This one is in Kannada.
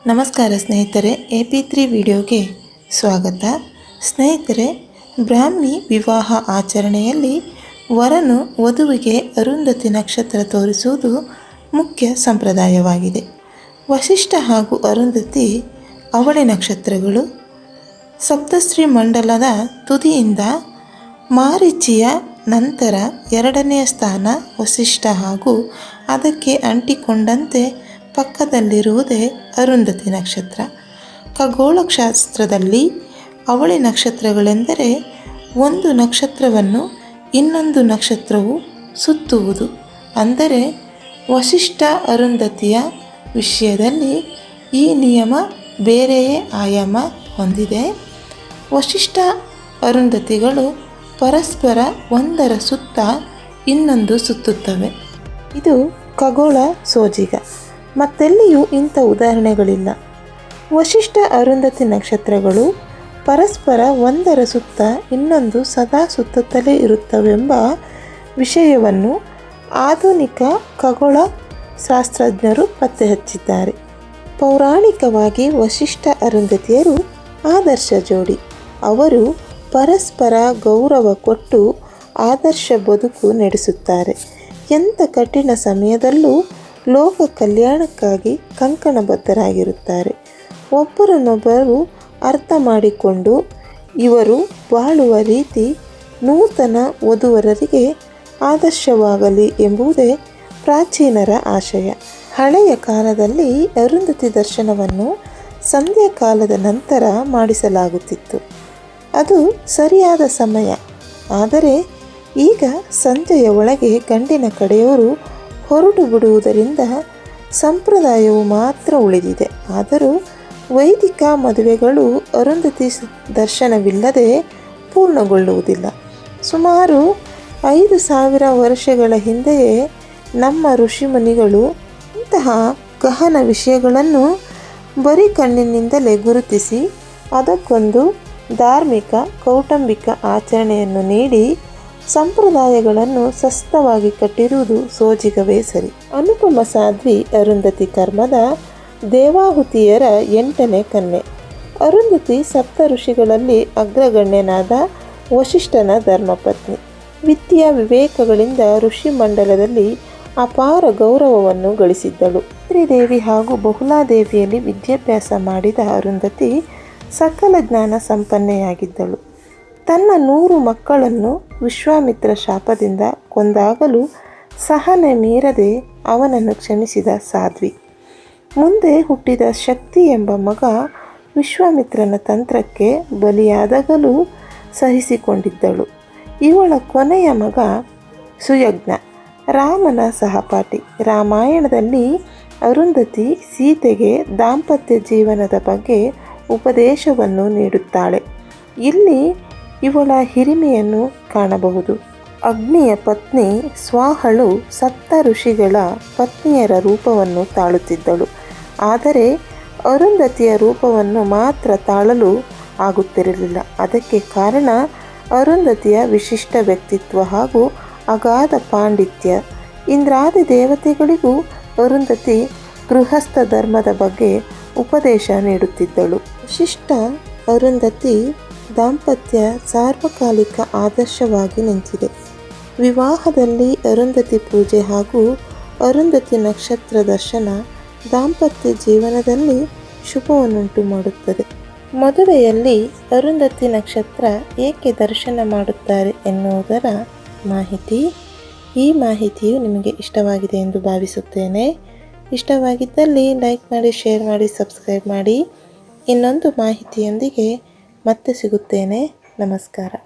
ನಮಸ್ಕಾರ ಸ್ನೇಹಿತರೆ, ಎ ಪಿ ತ್ರೀ ವಿಡಿಯೋಗೆ ಸ್ವಾಗತ. ಸ್ನೇಹಿತರೆ, ಬ್ರಾಹ್ಮಿ ವಿವಾಹ ಆಚರಣೆಯಲ್ಲಿ ವರನು ವಧುವಿಗೆ ಅರುಂಧತಿ ನಕ್ಷತ್ರ ತೋರಿಸುವುದು ಮುಖ್ಯ ಸಂಪ್ರದಾಯವಾಗಿದೆ. ವಶಿಷ್ಠ ಹಾಗೂ ಅರುಂಧತಿ, ಅವಳಿ ನಕ್ಷತ್ರಗಳು, ಸಪ್ತಶ್ರೀ ಮಂಡಲದ ತುದಿಯಿಂದ ಮಾರಿಚಿಯ ನಂತರ ಎರಡನೆಯ ಸ್ಥಾನ ವಶಿಷ್ಠ ಹಾಗೂ ಅದಕ್ಕೆ ಅಂಟಿಕೊಂಡಂತೆ ಪಕ್ಕದಲ್ಲಿರುವುದೇ ಅರುಂಧತಿ ನಕ್ಷತ್ರ. ಖಗೋಳಶಾಸ್ತ್ರದಲ್ಲಿ ಅವಳಿ ನಕ್ಷತ್ರಗಳೆಂದರೆ ಒಂದು ನಕ್ಷತ್ರವನ್ನು ಇನ್ನೊಂದು ನಕ್ಷತ್ರವು ಸುತ್ತುವುದು. ಅಂದರೆ ವಶಿಷ್ಠ ಅರುಂಧತಿಯ ವಿಷಯದಲ್ಲಿ ಈ ನಿಯಮ ಬೇರೆಯೇ ಆಯಾಮ ಹೊಂದಿದೆ. ವಶಿಷ್ಠ ಅರುಂಧತಿಗಳು ಪರಸ್ಪರ ಒಂದರ ಸುತ್ತ ಇನ್ನೊಂದು ಸುತ್ತುತ್ತವೆ. ಇದು ಖಗೋಳ ಸೋಜಿಗ. ಮತ್ತೆಲ್ಲಿಯೂ ಇಂಥ ಉದಾಹರಣೆಗಳಿಲ್ಲ. ವಶಿಷ್ಠ ಅರುಂಧತಿ ನಕ್ಷತ್ರಗಳು ಪರಸ್ಪರ ಒಂದರ ಸುತ್ತ ಇನ್ನೊಂದು ಸದಾ ಸುತ್ತುತ್ತಲೇ ಇರುತ್ತವೆಂಬ ವಿಷಯವನ್ನು ಆಧುನಿಕ ಖಗೋಳ ಶಾಸ್ತ್ರಜ್ಞರು ಪತ್ತೆ ಹಚ್ಚಿದ್ದಾರೆ ಪೌರಾಣಿಕವಾಗಿ ವಶಿಷ್ಠ ಅರುಂಧತಿಯರು ಆದರ್ಶ ಜೋಡಿ. ಅವರು ಪರಸ್ಪರ ಗೌರವ ಕೊಟ್ಟು ಆದರ್ಶ ಬದುಕು ನಡೆಸುತ್ತಾರೆ. ಎಂಥ ಕಠಿಣ ಸಮಯದಲ್ಲೂ ಲೋಕ ಕಲ್ಯಾಣಕ್ಕಾಗಿ ಕಂಕಣಬದ್ಧರಾಗಿರುತ್ತಾರೆ. ಒಬ್ಬರನ್ನೊಬ್ಬರು ಅರ್ಥ ಮಾಡಿಕೊಂಡು ಇವರು ಬಾಳುವ ರೀತಿ ನೂತನ ವಧುವರರಿಗೆ ಆದರ್ಶವಾಗಲಿ ಎಂಬುದೇ ಪ್ರಾಚೀನರ ಆಶಯ. ಹಳೆಯ ಕಾಲದಲ್ಲಿ ಅರುಂಧತಿ ದರ್ಶನವನ್ನು ಸಂಧ್ಯಾ ಕಾಲದ ನಂತರ ಮಾಡಿಸಲಾಗುತ್ತಿತ್ತು. ಅದು ಸರಿಯಾದ ಸಮಯ. ಆದರೆ ಈಗ ಸಂಜೆಯ ಒಳಗೆ ಗಂಡಿನ ಕಡೆಯವರು ಹೊರಟು ಬಿಡುವುದರಿಂದ ಸಂಪ್ರದಾಯವು ಮಾತ್ರ ಉಳಿದಿದೆ. ಆದರೂ ವೈದಿಕ ಮದುವೆಗಳು ಅರುಂಧತಿ ದರ್ಶನವಿಲ್ಲದೆ ಪೂರ್ಣಗೊಳ್ಳುವುದಿಲ್ಲ. ಸುಮಾರು ಐದು ಸಾವಿರ ವರ್ಷಗಳ ಹಿಂದೆಯೇ ನಮ್ಮ ಋಷಿಮುನಿಗಳು ಇಂತಹ ಗಹನ ವಿಷಯಗಳನ್ನು ಬರೀ ಕಣ್ಣಿನಿಂದಲೇ ಗುರುತಿಸಿ, ಅದಕ್ಕೊಂದು ಧಾರ್ಮಿಕ, ಕೌಟುಂಬಿಕ ಆಚರಣೆಯನ್ನು ನೀಡಿ ಸಂಪ್ರದಾಯಗಳನ್ನು ಸಸ್ತವಾಗಿ ಕಟ್ಟಿರುವುದು ಸೋಜಿಗವೇ ಸರಿ. ಅನುಪಮ ಸಾಧ್ವಿ ಅರುಂಧತಿ ಕರ್ಮದ ದೇವಾಹುತಿಯರ ಎಂಟನೇ ಕನ್ಯೆ ಅರುಂಧತಿ ಸಪ್ತ ಋಷಿಗಳಲ್ಲಿ ಅಗ್ರಗಣ್ಯನಾದ ವಶಿಷ್ಠನ ಧರ್ಮಪತ್ನಿ. ವಿದ್ಯಾ ವಿವೇಕಗಳಿಂದ ಋಷಿ ಮಂಡಲದಲ್ಲಿ ಅಪಾರ ಗೌರವವನ್ನು ಗಳಿಸಿದ್ದಳು. ಶ್ರೀದೇವಿ ಹಾಗೂ ಬಹುಲಾದೇವಿಯಲ್ಲಿ ವಿದ್ಯಾಭ್ಯಾಸ ಮಾಡಿದ ಅರುಂಧತಿ ಸಕಲ ಜ್ಞಾನ ಸಂಪನ್ನೆಯಾಗಿದ್ದಳು. ತನ್ನ ನೂರು ಮಕ್ಕಳನ್ನು ವಿಶ್ವಾಮಿತ್ರ ಶಾಪದಿಂದ ಕೊಂದಾಗಲೂ ಸಹನೆ ಮೀರದೆ ಅವನನ್ನು ಕ್ಷಮಿಸಿದ ಸಾಧ್ವಿ. ಮುಂದೆ ಹುಟ್ಟಿದ ಶಕ್ತಿ ಎಂಬ ಮಗ ವಿಶ್ವಾಮಿತ್ರನ ತಂತ್ರಕ್ಕೆ ಬಲಿಯಾದಾಗಲೂ ಸಹಿಸಿಕೊಂಡಿದ್ದಳು. ಇವಳ ಕೊನೆಯ ಮಗ ಸುಯಜ್ಞ, ರಾಮನ ಸಹಪಾಠಿ. ರಾಮಾಯಣದಲ್ಲಿ ಅರುಂಧತಿ ಸೀತೆಗೆ ದಾಂಪತ್ಯ ಜೀವನದ ಬಗ್ಗೆ ಉಪದೇಶವನ್ನು ನೀಡುತ್ತಾಳೆ. ಇಲ್ಲಿ ಇವಳ ಹಿರಿಮೆಯನ್ನು ಕಾಣಬಹುದು. ಅಗ್ನಿಯ ಪತ್ನಿ ಸ್ವಾಹಳು ಸತ್ತ ಋಷಿಗಳ ಪತ್ನಿಯರ ರೂಪವನ್ನು ತಾಳುತ್ತಿದ್ದಳು. ಆದರೆ ಅರುಂಧತಿಯ ರೂಪವನ್ನು ಮಾತ್ರ ತಾಳಲು ಆಗುತ್ತಿರಲಿಲ್ಲ. ಅದಕ್ಕೆ ಕಾರಣ ಅರುಂಧತಿಯ ವಿಶಿಷ್ಟ ವ್ಯಕ್ತಿತ್ವ ಹಾಗೂ ಅಗಾಧ ಪಾಂಡಿತ್ಯ. ಇಂದ್ರಾದಿ ದೇವತೆಗಳಿಗೂ ಅರುಂಧತಿ ಗೃಹಸ್ಥ ಧರ್ಮದ ಬಗ್ಗೆ ಉಪದೇಶ ನೀಡುತ್ತಿದ್ದಳು. ವಿಶಿಷ್ಟ ಅರುಂಧತಿ ದಾಂಪತ್ಯ ಸಾರ್ವಕಾಲಿಕ ಆದರ್ಶವಾಗಿ ನಿಂತಿದೆ. ವಿವಾಹದಲ್ಲಿ ಅರುಂಧತಿ ಪೂಜೆ ಹಾಗೂ ಅರುಂಧತಿ ನಕ್ಷತ್ರ ದರ್ಶನ ದಾಂಪತ್ಯ ಜೀವನದಲ್ಲಿ ಶುಭವನ್ನುಂಟು ಮಾಡುತ್ತದೆ. ಮದುವೆಯಲ್ಲಿ ಅರುಂಧತಿ ನಕ್ಷತ್ರ ಏಕೆ ದರ್ಶನ ಮಾಡುತ್ತಾರೆ ಎನ್ನುವುದರ ಮಾಹಿತಿ, ಈ ಮಾಹಿತಿಯು ನಿಮಗೆ ಇಷ್ಟವಾಗಿದೆ ಎಂದು ಭಾವಿಸುತ್ತೇನೆ. ಇಷ್ಟವಾಗಿದ್ದಲ್ಲಿ ಲೈಕ್ ಮಾಡಿ, ಶೇರ್ ಮಾಡಿ, ಸಬ್ಸ್ಕ್ರೈಬ್ ಮಾಡಿ. ಇನ್ನೊಂದು ಮಾಹಿತಿಯೊಂದಿಗೆ ಮತ್ತೆ ಸಿಗುತ್ತೇನೆ. ನಮಸ್ಕಾರ.